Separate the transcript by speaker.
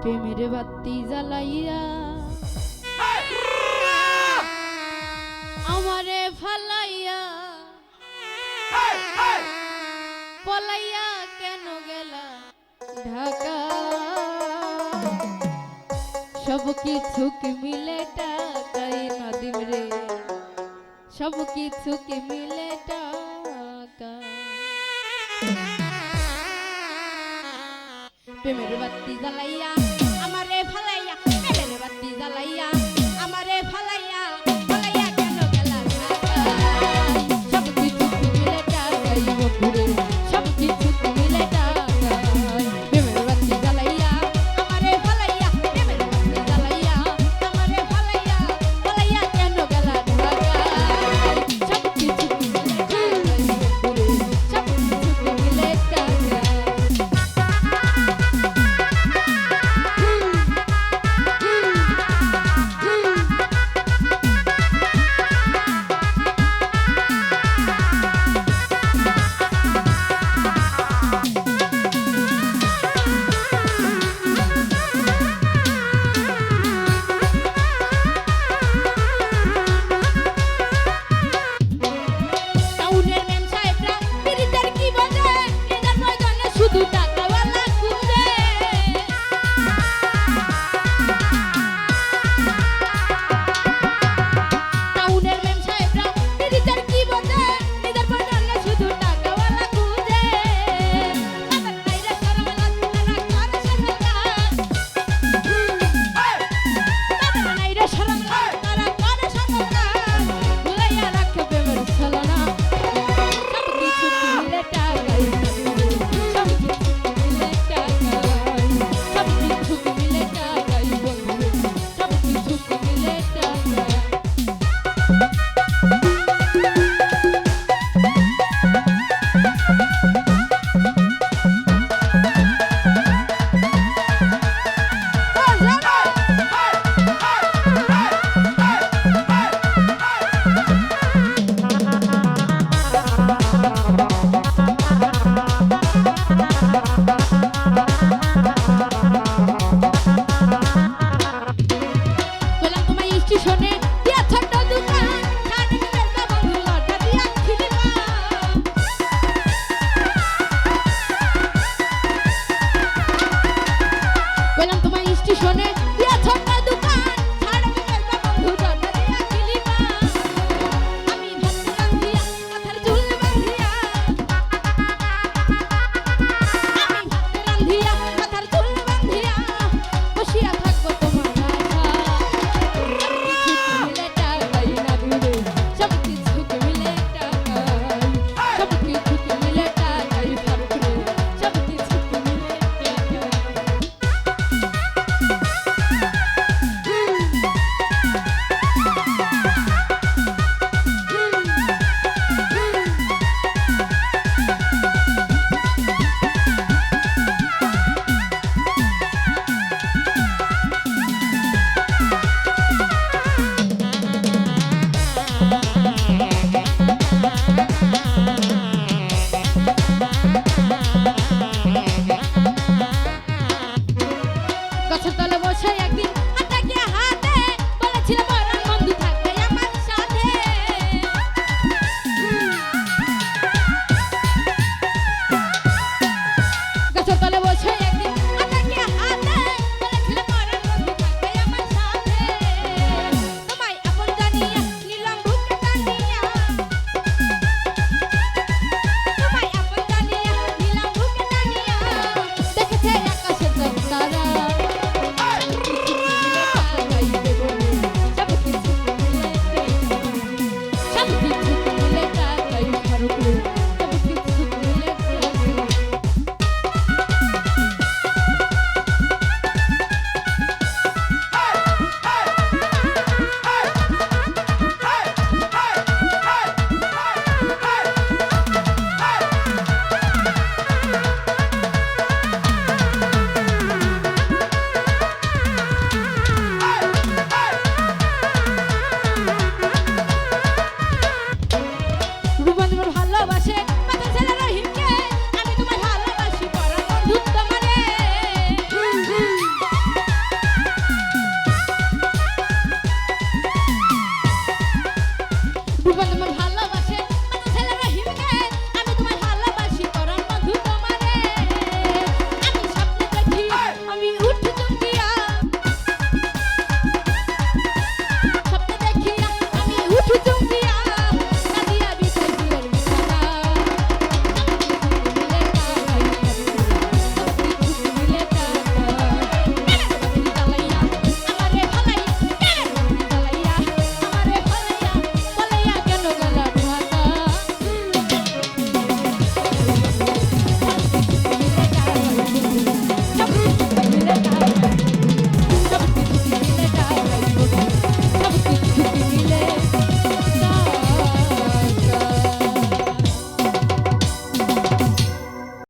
Speaker 1: প্রেমের বাতি জ্বালাইয়া। আমারে ফালাইয়া। পলাইয়া কেন গেলা ঢাকা? সব কিছু কি মিলে টাকাই নদীম রে। সব কিছু কি মিলে টাকা প্রেমের বাতি জ্বালাইয়া স্টেশনে